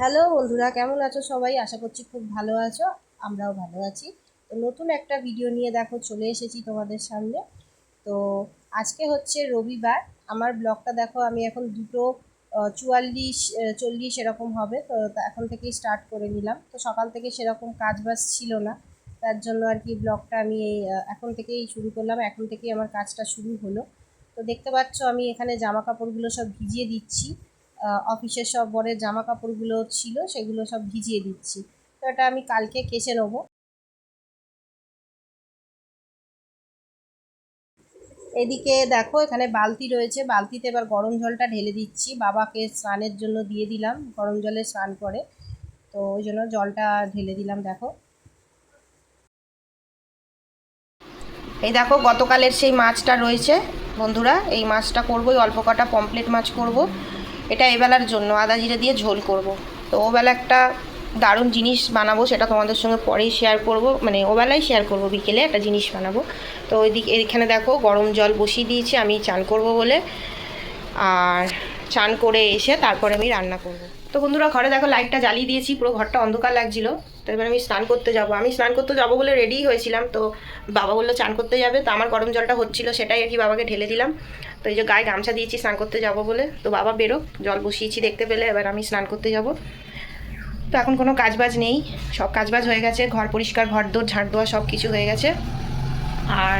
Hello বন্ধুরা কেমন আছো সবাই? আশা করছি খুব ভালো আছো আমরাও ভালো আছি। তো নতুন একটা ভিডিও নিয়ে দেখো চলে এসেছি তোমাদের সামনে। তো আজকে হচ্ছে রবিবার আমার ব্লগটা দেখো আমি এখন দুটো চুয়াল্লিশ চল্লিশ এরকম হবে তো এখন থেকেই স্টার্ট করে নিলাম। তো সকাল থেকে সেরকম কাজ বাজ ছিল না তার জন্য আর কি ব্লগটা আমি এই, এখন থেকেই শুরু করলাম এখন থেকেই আমার কাজটা শুরু হলো। তো দেখতে পাচ্ছ আমি এখানে জামা কাপড়গুলো সব ভিজিয়ে দিচ্ছি। অফিসের সব বরের জামা কাপড়গুলো ছিল, সেগুলো সব ভিজিয়ে দিচ্ছি। তো এটা আমি কালকে কেচে নেব। এদিকে দেখো, এখানে বালতি রয়েছে। বালতিতে এবার গরম জলটা ঢেলে দিচ্ছি। বাবাকে স্নানের জন্য দিয়ে দিলাম, গরম জলে স্নান করে। তো ওই জন্য জলটা ঢেলে দিলাম, দেখো। এই দেখো, গতকালের সেই মাছটা রয়েছে। বন্ধুরা, এই মাছটা করব অল্প কটা পমপ্লেট মাছ করব। এটা এবেলার জন্য, আদা জিরে দিয়ে ঝোল করব। তো ওবেলা একটা দারুণ জিনিস বানাবো, সেটা তোমাদের সঙ্গে পরেই শেয়ার করব। মানে ওবেলায় শেয়ার করব, বিকেলে একটা জিনিস বানাবো। তো ওইদিকে, এখানে দেখো গরম জল বসিয়ে দিয়েছি, আমি চান করব বলে। আর চান করে এসে তারপরে আমি রান্না করব। তো বন্ধুরা, ঘরে দেখো লাইটটা জ্বালিয়ে দিয়েছি, পুরো ঘরটা অন্ধকার লাগছিল। তো এবার আমি স্নান করতে যাব। আমি স্নান করতে যাব বলে রেডি হয়েছিলাম। তো বাবা বলল চান করতে যাবে। তো আমার গরম জলটা হচ্ছিল, সেটাই আর কি বাবাকে ঢেলে দিলাম। তো এই যে গায়ে গামছা দিয়েছি স্নান করতে যাব বলে। তো বাবা বেরো জল বসিয়েছি দেখতে পেলে। এবার আমি স্নান করতে যাব। তো এখন কোনো কাজবাজ নেই। সব কাজবাজ হয়ে গেছে। ঘর পরিষ্কার, ঘর দোর ঝাঁট দেওয়া সব কিছু হয়ে গেছে। আর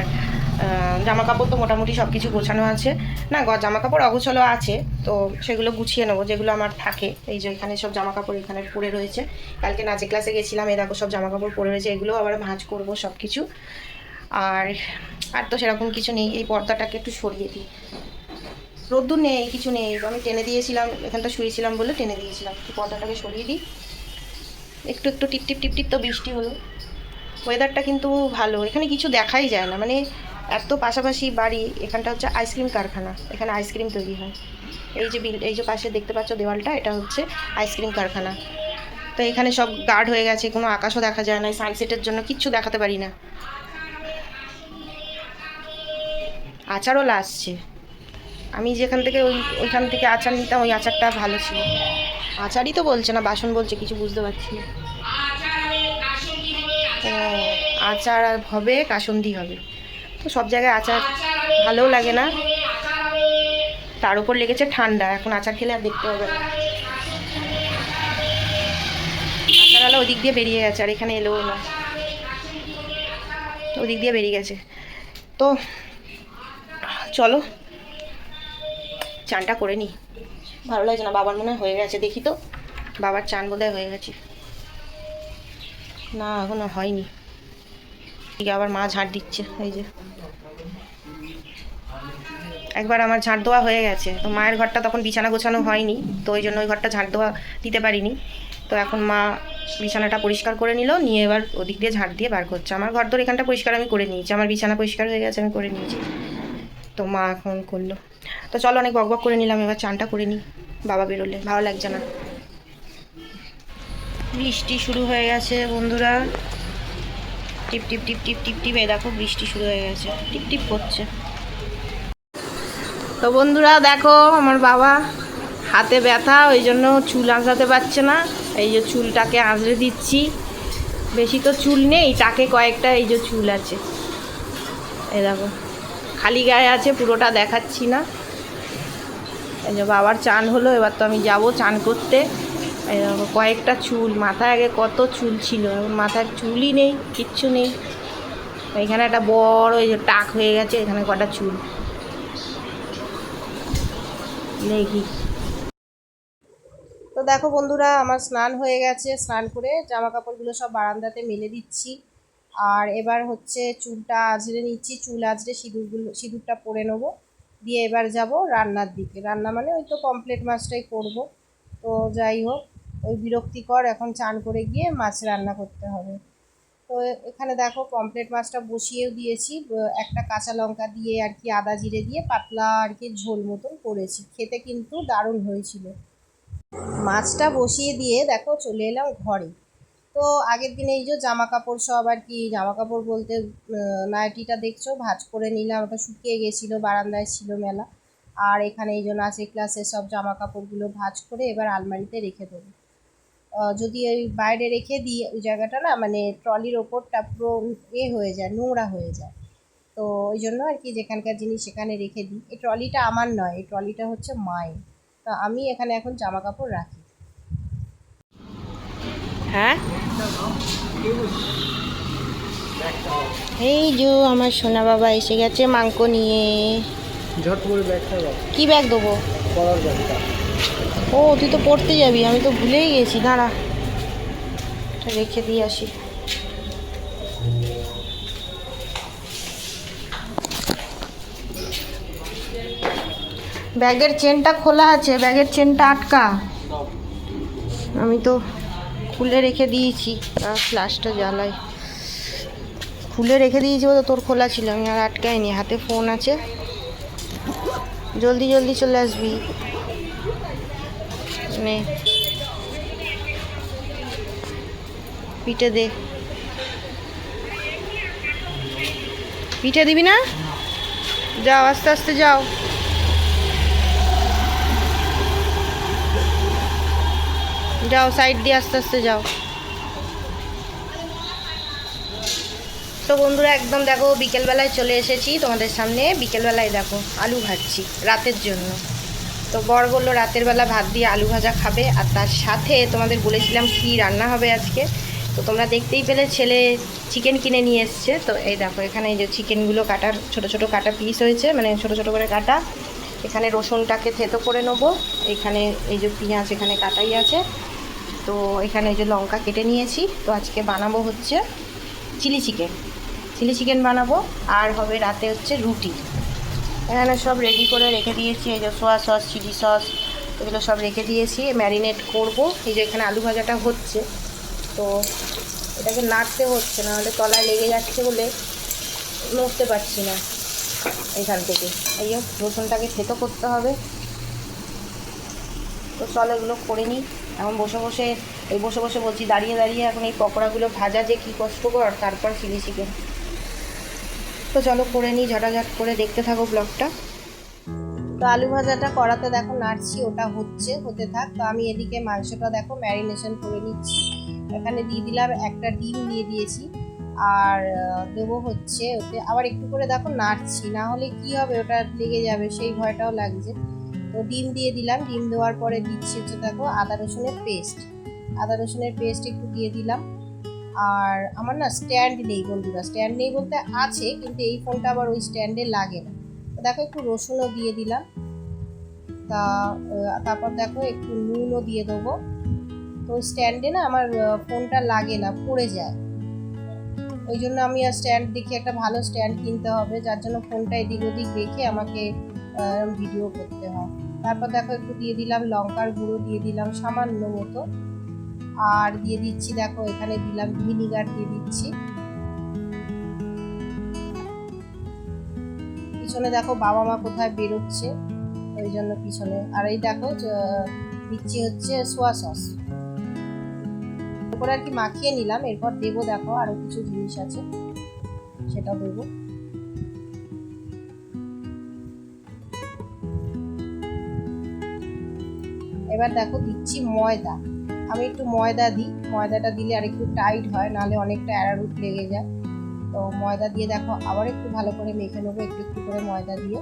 জামা কাপড় তো মোটামুটি সব কিছু গোছানো আছে। না জামা কাপড় অগোছালো আছে, তো সেগুলো গুছিয়ে নেব, যেগুলো আমার থাকে। এই যে এখানে সব জামা কাপড় এখানে পরে রয়েছে। কালকে নাচে ক্লাসে গেছিলাম এই দেখো সব জামা কাপড় পরে রয়েছে এগুলো আবার ভাঁজ করব সব কিছু আর আর তো সেরকম কিছু নেই, এই পর্দাটাকে একটু সরিয়ে দিই। রোদ্দুর নেই, কিছু নেই, আমি টেনে দিয়েছিলাম এখানটা শুয়েছিলাম বলে টেনে দিয়েছিলাম। পর্দাটাকে সরিয়ে দিই। একটু একটু টিপ টিপ টিপ টিপ তো বৃষ্টি হলো। ওয়েদারটা কিন্তু ভালো, এখানে কিছু দেখাই যায় না মানে এত পাশাপাশি বাড়ি, এখানটা হচ্ছে আইসক্রিম কারখানা, এখানে আইসক্রিম তৈরি হয়। এই যে বিল, এই যে পাশে দেখতে পাচ্ছ দেওয়ালটা, এটা হচ্ছে আইসক্রিম কারখানা। তো এখানে সব গার্ড হয়ে গেছে, কোনো আকাশও দেখা যায় না সানসেটের জন্য কিচ্ছু দেখাতে পারি না। আচারও আসছে আমি যেখান থেকে ওই, ওইখান থেকে আচার নিতাম, ওই আচারটা ভালো ছিল। আচারই তো বলছে না, বাসন বলছে, কিছু বুঝতে পারছি না। আচার হবে, কাসন্দি হবে। সব জায়গায় আচার ভালোও লাগে না। তার উপর লেগেছে ঠান্ডা, এখন আচার খেলে আর দেখতে হবে না। আচারওয়ালা ওদিক দিয়ে বেরিয়ে গেছে, আর এখানে এলোও না। ওদিক দিয়ে বেরিয়ে গেছে। তো চলো, চানটা করে নিই ভালো লাগছে না, বাবার মনে হয় গেছে, দেখি তো। বাবার চান বোধহয় হয়ে গেছে। না, এখনও হয়নি। আবার মা ঝাড় দিচ্ছে, এই যে। একবার আমার ঝাড় দেওয়া হয়ে গেছে। তো মায়ের ঘরটা তখন বিছানা গোছানো হয়নি, তো ওই জন্য ওই ঘরটা ঝাঁট দেওয়া দিতে পারিনি। তো এখন মা বিছানাটা পরিষ্কার করে নিল, নিয়ে এবার ওদিক দিয়ে ঝাঁট দিয়ে বার করছে। আমার ঘর তোর এখানটা পরিষ্কার আমি করে নিয়েছি, আমার বিছানা পরিষ্কার হয়ে গেছে, আমি করে নিয়েছি। তো মা এখন করল। তো চলো অনেক বক বক করে নিলাম, এবার চানটা করে নিই। বাবা বেরোলে, ভালো লাগছে না। বৃষ্টি শুরু হয়ে গেছে বন্ধুরা। টিপ টিপ টিপ টিপ টিপ টিপ, এই দেখো বৃষ্টি শুরু হয়ে গেছে। টিপ টিপ করছে। তো বন্ধুরা দেখো আমার বাবা হাতে ব্যথা, ওই জন্য চুল আঁচড়াতে পারছে না। এই যে চুলটাকে আঁচড়ে দিচ্ছি। বেশি তো চুল নেই, তাকে কয়েকটা এই যে চুল আছে। এই দেখো, খালি গায়ে আছে, পুরোটা দেখাচ্ছি না। এই যে বাবার চান হলো, এবার তো আমি যাব চান করতে। কয়েকটা চুল, মাথায় আগে কত চুল ছিল, এখন মাথায় চুলই নেই, কিচ্ছু নেই। এখানে একটা বড় এই যে টাক হয়ে গেছে, এখানে কটা চুল। দেখি। তো দেখো বন্ধুরা, আমার স্নান হয়ে গেছে, স্নান করে জামা কাপড়গুলো সব বারান্দাতে মেলে দিচ্ছি। আর এবার হচ্ছে চুলটা আঁচড়ে নিচ্ছি, চুল আঁচড়ে সিঁদুরগুলো সিঁদুরটা পরে নেব। দিয়ে এবার যাব রান্নার দিকে। রান্না মানে ওই তো কমপ্লিট মাছটাই করব। তো যাই হোক ওই বিরক্তিকর এখন চান করে গিয়ে মাছ রান্না করতে হবে। তো এখানে দেখো পমপ্লেট মাছটা বসিয়েও দিয়েছি। একটা কাঁচা লঙ্কা দিয়ে আর কি আদা জিরে দিয়ে পাতলা আর কি ঝোল মতন করেছি। খেতে কিন্তু দারুণ হয়েছিল। মাছটা বসিয়ে দিয়ে দেখো চলে এলাম ঘরে। তো আগের দিনে এই যে জামা কাপড় সব আর কি জামা কাপড় বলতে নাইটিটা দেখছ? ভাজ করে নিলাম, ওটা শুকিয়ে গেছিল, বারান্দায় ছিল মেলা। আর এখানে এই যে নাচে ক্লাসে সব জামা কাপড়গুলো ভাজ করে এবার আলমারিতে রেখে দেবো। যদি ওই বাইরে রেখে দিই ওই জায়গাটা না মানে ট্রলির ওপরটা পুরো এ হয়ে যায় নোংরা হয়ে যায়। তো ওই জন্য আর কি যেখানকার জিনিস সেখানে রেখে দিই। এই ট্রলিটা আমার নয় এই ট্রলিটা হচ্ছে মায়ের। তো আমি এখানে এখন জামা কাপড় রাখি। হ্যাঁ? এই যে আমার সোনা বাবা এসে গেছে মাংক নিয়ে। ঝট করে ব্যাগটা দাও কি ব্যাগ দেবো? পড়ার ব্যাগটা ও তুই তো পড়তে যাবি আমি তো ভুলেই গেছি দাঁড়া। রেখে দিয়ে আসি। ব্যাগের চেনটা খোলা আছে ব্যাগের চেনটা আটকা। আমি তো খুলে রেখে দিয়েছি আর ফ্লাশটা জ্বালাই খুলে রেখে দিয়েছি বলে তোর খোলা ছিল আমি আর আটকাইনি হাতে ফোন আছে। জলদি জলদি চলে আসবি। নে পিঠে দে। পিঠে দিবি না? যাও, আস্তে আস্তে যাও। যাও সাইড দিয়ে আস্তে আস্তে যাও। তো বন্ধুরা, একদম দেখো বিকেলবেলায় চলে এসেছি তোমাদের সামনে। বিকেলবেলায় দেখো আলু ভাজছি রাতের জন্য। তো বর বলল রাতের বেলা ভাত দিয়ে আলু ভাজা খাবে আর তার সাথে তোমাদের বলেছিলাম কি রান্না হবে আজকে। তো তোমরা দেখতেই পেলে ছেলে চিকেন কিনে নিয়ে এসছে। তো এই দেখো, এখানে এই যে চিকেনগুলো কাটার ছোট ছোট কাটা পিস হয়েছে মানে ছোট ছোট করে কাটা। এখানে রসুনটাকে থেতো করে নেব। এখানে এই যে পেঁয়াজ এখানে কাটাই আছে। তো এখানে এই যে লঙ্কা কেটে নিয়েছি। তো আজকে বানাবো হচ্ছে চিলি চিকেন চিলি চিকেন বানাবো, আর হবে রাতে হচ্ছে রুটি। এখানে সব রেডি করে রেখে দিয়েছি, এই যে সোয়া সস চিলি সস এগুলো সব রেখে দিয়েছি ম্যারিনেট করব। এই যে এখানে আলু ভাজাটা হচ্ছে, তো এটাকে নাড়তে হচ্ছে না হলে তলায় লেগে যাচ্ছে বলে নড়তে পারছি না এখান থেকে। এই যে রসুনটাকে থেতো করতে হবে। তো চল এগুলো করে নিই। এখন বসে বসে, এই বসে বসে বলছি, দাঁড়িয়ে দাঁড়িয়ে এখন এই পকোড়াগুলো ভাজা যে কী কষ্টকর তারপর চিলি চিকেন তো চলো করে নিই, ঝটাঝট করে দেখতে থাকো ব্লগটা। তো আলু ভাজাটা করাতে দেখো নাড়ছি, ওটা হচ্ছে, হতে থাক। তো আমি এদিকে মাংসটা দেখো ম্যারিনেশন করে নিচ্ছি। এখানে দিয়ে দিলাম একটা ডিম দিয়ে দিয়েছি। আর দেবো হচ্ছে ওতে আবার একটু করে দেখো নাড়ছি, না হলে কি হবে, ওটা লেগে যাবে, সেই ভয়টাও লাগছে। তো ডিম দিয়ে দিলাম, ডিম দেওয়ার পরে দিচ্ছি হচ্ছে দেখো আদা রসুনের পেস্ট। আদা রসুনের পেস্ট একটু দিয়ে দিলাম। আর আমার না স্ট্যান্ড নেই বন্ধুরা স্ট্যান্ড নেই বলতে আছে, কিন্তু এই ফোনটা আবার ওই স্ট্যান্ডে লাগে না। দেখো একটু রসুনও দিয়ে দিলাম। তা তারপর দেখো একটু নুনও দিয়ে দেবো। তো ওই স্ট্যান্ডে না আমার ফোনটা লাগে না, পড়ে যায়। ওই জন্য আমি আর স্ট্যান্ড দেখি, একটা ভালো স্ট্যান্ড কিনতে হবে, যার জন্য ফোনটা এদিক ওদিক দেখে আমাকে ভিডিও করতে হয়। তারপর দেখো একটু দিয়ে দিলাম লঙ্কার গুঁড়ো, দিয়ে দিলাম সামান্য মতো। আর দিয়ে দিচ্ছি, দেখো এখানে দিলাম ভিনিগার দিয়ে দিচ্ছি। পিছনে দেখো বাবা মা কোথায় বেরোচ্ছে, ওই জন্য পিছনে। আর এই দেখো দিচ্ছি হচ্ছে সোয়া সস। এরপর আর কি মাখিয়ে নিলাম, এরপর দেবো দেখো আরও কিছু জিনিস আছে সেটা দেবো। এবার দেখো দিচ্ছি ময়দা। আমি একটু ময়দা দিই। ময়দাটা দিলে আর একটু টাইট হয়, নাহলে অনেকটা অ্যারারুট লেগে যায়। তো ময়দা দিয়ে দেখো, আবার একটু ভালো করে মেখে নেব, একটু একটু করে ময়দা দিয়ে।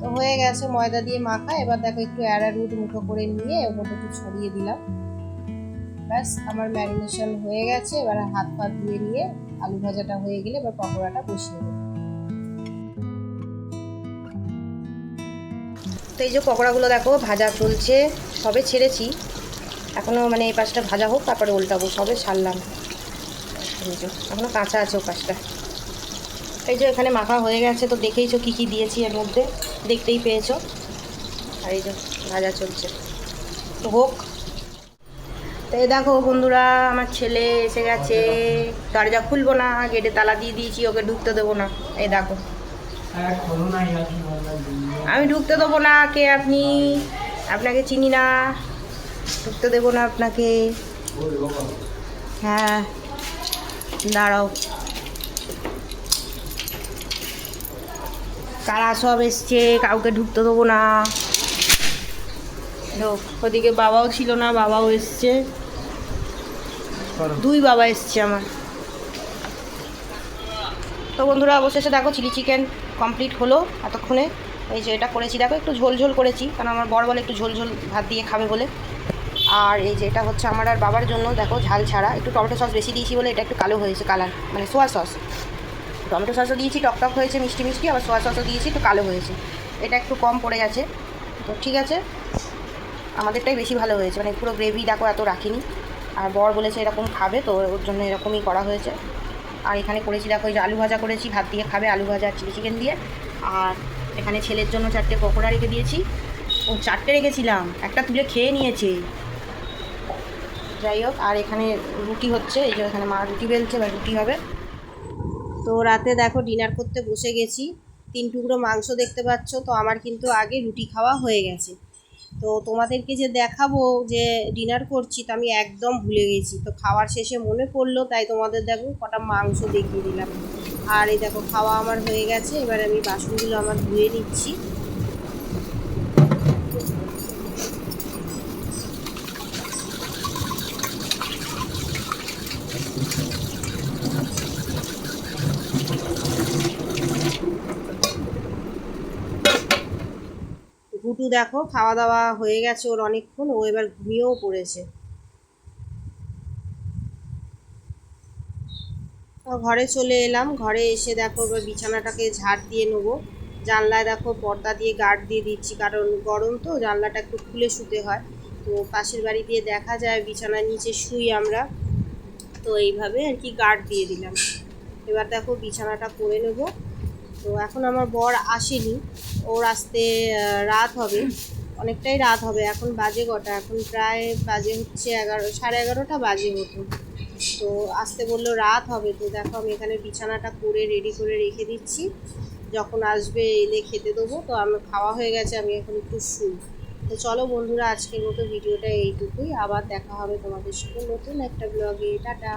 তো হয়ে গেছে ময়দা দিয়ে মাখা। এবার দেখো একটু অ্যারারুট মুঠো করে নিয়ে ওর মধ্যে একটু ছড়িয়ে দিলাম। ব্যাস, আমার ম্যারিনেশন হয়ে গেছে। এবার হাত পা ধুয়ে নিয়ে আলু ভাজাটা হয়ে গেলে এবার পকোড়াটা বসিয়ে দেবো। তো এই যে পকোড়াগুলো দেখো, ভাজা চলছে, সবে ছেড়েছি। এখনও মানে এই পাশটা ভাজা হোক, তারপরে উল্টাবো, সবে ছাড়লাম এই যে এখনও কাঁচা আছে ও পাশটা। এই যে এখানে মাখা হয়ে গেছে, তো দেখেইছো কী কী দিয়েছি এর মধ্যে, দেখতেই পেয়েছ। আর এই যে, ভাজা চলছে। তো হোক। তো এই দেখো বন্ধুরা, আমার ছেলে এসে গেছে। দরজা খুলবো না, গেটে তালা দিয়ে দিয়েছি, ওকে ঢুকতে দেবো না। এই দেখো। আমি ঢুকতে দেবো না কে আপনি? আপনাকে চিনি না। ঢুকতে দেবো না আপনাকে। হ্যাঁ দাঁড়াও। কারা সব এসছে? কাউকে ঢুকতে দেবো না। ওদিকে বাবাও ছিল না বাবাও এসছে। দুই বাবা এসছে আমার। তো বন্ধুরা অবশেষে দেখো চিলি চিকেন। কমপ্লিট হলো এতক্ষণে। এই যে এটা করেছি। দেখো, একটু ঝোল ঝোল করেছি, কারণ আমার বড় বলে একটু ঝোল ঝোল ভাত দিয়ে খাবে বলে। আর এই যে এটা হচ্ছে আমার আর বাবার জন্য, দেখো, ঝাল ছাড়া। একটু টমেটো সস বেশি দিয়েছি বলে এটা একটু কালো হয়েছে কালার মানে সোয়া সস। টমেটো সসও দিয়েছি, টক টক হয়েছে, মিষ্টি মিষ্টি, আবার সোয়া সসও দিয়েছি, একটু কালো হয়েছে। এটা একটু কম পড়ে গেছে। তো ঠিক আছে, আমাদেরটাই বেশি ভালো হয়েছে। মানে পুরো গ্রেভি দেখো, এত রাখিনি। আর বর বলেছে এরকম খাবে, তো ওর জন্য এরকমই করা হয়েছে। আর এখানে করেছি, দেখো ওই যে আলু ভাজা করেছি, ভাত দিয়ে খাবে আলু ভাজা, চিলি চিকেন দিয়ে। আর এখানে ছেলের জন্য চারটে পকোড়া রেখে দিয়েছি। ও চারটে রেখেছিলাম, একটা তুলে খেয়ে নিয়েছে। যাই হোক, আর এখানে রুটি হচ্ছে, এই যে এখানে মা রুটি বেলছে বা রুটি হবে। তো রাতে দেখো ডিনার করতে বসে গেছি। তিন টুকরো মাংস দেখতে পাচ্ছ, তো আমার কিন্তু আগে রুটি খাওয়া হয়ে গেছে। তো তোমাদেরকে যে দেখাবো যে ডিনার করছি তো আমি একদম ভুলে গেছি। তো খাওয়ার শেষে মনে পড়ল, তাই তোমাদের দেখো কটা মাংস দেখিয়ে দিলাম। আর এই দেখো, খাওয়া আমার হয়ে গেছে, এবার আমি বাসনগুলো আমার ধুয়ে নিচ্ছি গুটু দেখো খাওয়া দাওয়া হয়ে গেছে ওর অনেকক্ষণ, ও এবার ঘুমিয়েও পড়েছে। ঘরে চলে এলাম, ঘরে এসে দেখো এবার বিছানাটাকে ঝাড় দিয়ে নেব। জানলায় দেখো পর্দা দিয়ে গার্ড দিয়ে দিচ্ছি, কারণ গরম তো, জানলাটা একটু খুলে শুতে হয়। তো পাশের বাড়ি দিয়ে দেখা যায়, বিছানার নিচে শুই আমরা। তো এইভাবে আর কি গার্ড দিয়ে দিলাম। এবার দেখো বিছানাটা করে নেব। তো এখন আমার বর আসেনি। ওর আসতে রাত হবে। অনেকটাই রাত হবে। এখন বাজে কটা? এখন প্রায় বাজে হচ্ছে এগারো, সাড়ে এগারোটা বাজে হতো তো আসতে বলল রাত হবে। তো দেখো আমি এখানে বিছানাটা করে রেডি করে রেখে দিচ্ছি। যখন আসবে এলে খেতে দেবো। তো আমার খাওয়া হয়ে গেছে। আমি এখন একটু শুই। তো চলো বন্ধুরা, আজকের মতো ভিডিওটা এইটুকুই। আবার দেখা হবে তোমাদের সাথে নতুন একটা ব্লগে টাটা।